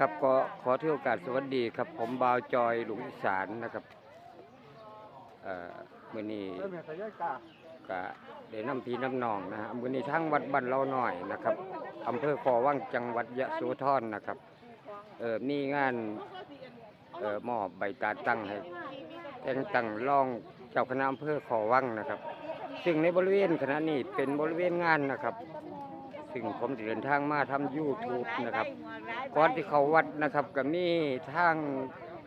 ครับก็ขอที่โอกาสสวัสดีครับ ผมบาวจอยหลุงอีสานนะครับเอ่อมื้อนี้เริ่มเห็นสายกาก็ได้นำพี่น้ำนองนะฮะมื้อนี้ทางวัดบ้านเราหน่อยนะครับอำเภอคอวังจังหวัดยะโสธรนะครับเอ่อมีงานเอ่อมอบใบตาตั้งให้แต่งตั้งรองเจ้าคณะอำเภอคอวังนะครับ ซึ่งในบริเวณคณะนี้เป็นบริเวณงานนะครับ ซึ่งผมเดินทางมาทำ YouTube นะครับก่อนที่เขาวัดนะครับก็มีทาง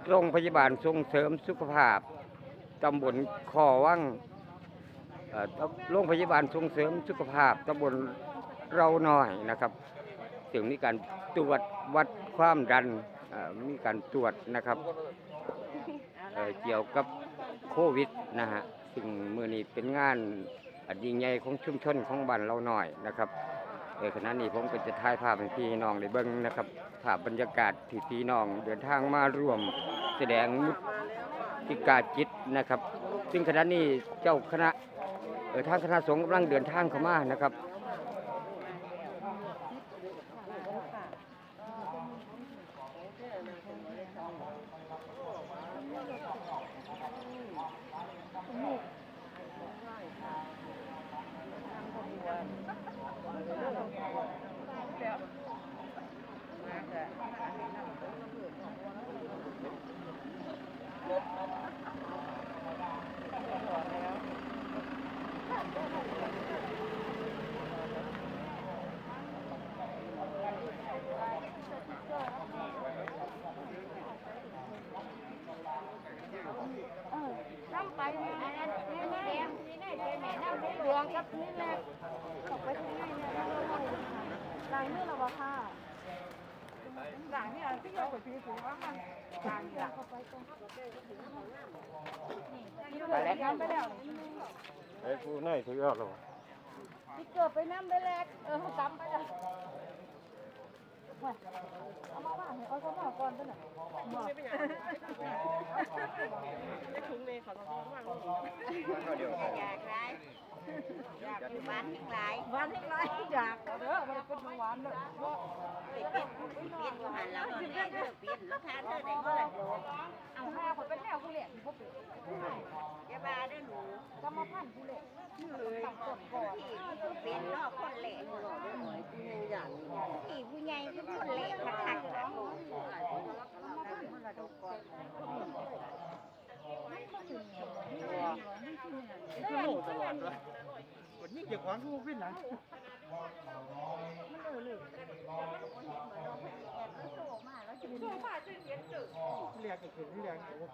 โรงพยาบาลส่งเสริมสุขภาพตำบลคอวังเอ่อโรงพยาบาลส่งเสริมสุขภาพตำบลเราหน่อยนะครับถึงมีการตรวจวัดความดันเอ่อมีการตรวจนะครับเอ่อเกี่ยวกับโควิดนะฮะซึ่งมือนี้เป็นงานอันยิ่งใหญ่ของชุมชนของบ้านเราหน่อยนะครับเออขณะนี้ผมก็จะถ่ายภาพให้พี่น้องได้เบิ้งนะครับภาพบรรยากาศที่พี่น้องเดินทางมาร่วมแสดงมุติกาจิตนะครับ ซึ่งขณะนี้เจ้าคณะเออทางคณะสงฆ์กำลังเดินทางเข้ามานะครับ น้ำไปแม่แม่แม่นี่แม่แม่น้ำเดืองกับนี่แหละตกไปข้างในเนี่ยหลังนี่เราบอกค่ะหลังเนี่ยที่เราไปพีสูงมามันหลังเนี่ยเข้าไปตรงไปแล้วไปแล้วไอ้กูน่าถือเอาหรอที่เกิดไปน้ำไปแลกเออจำไปแล้วเอามาบ้านเอาเขามาก่อนตั้งแต่ไม่เป็นยังไม่ถุงเลยขอต้องมาลง อยากไร อยานทั้งหลายหวานที่ไรอยากเด้อมันเป็นหวานเลยไปเปลี่ยนเปลี่ยนอยู่หันแล้วตอนนี้เธอเปลี่ยนแล้วทานเธอได้เมื่อไหร่เอาห้าคนเป็นแนวผู้เล่นพวกอย่ามาได้หนูกรรมพันธุ์กูเล่นตัดกดก่อนที่เปลี่ยนนอกคนเละที่ผู้ใหญ่ก็คนเละคักๆนะมรดกก่อนวั นี่เกี่ยวกับกูขึ้นนะเรียกก็คือเรียก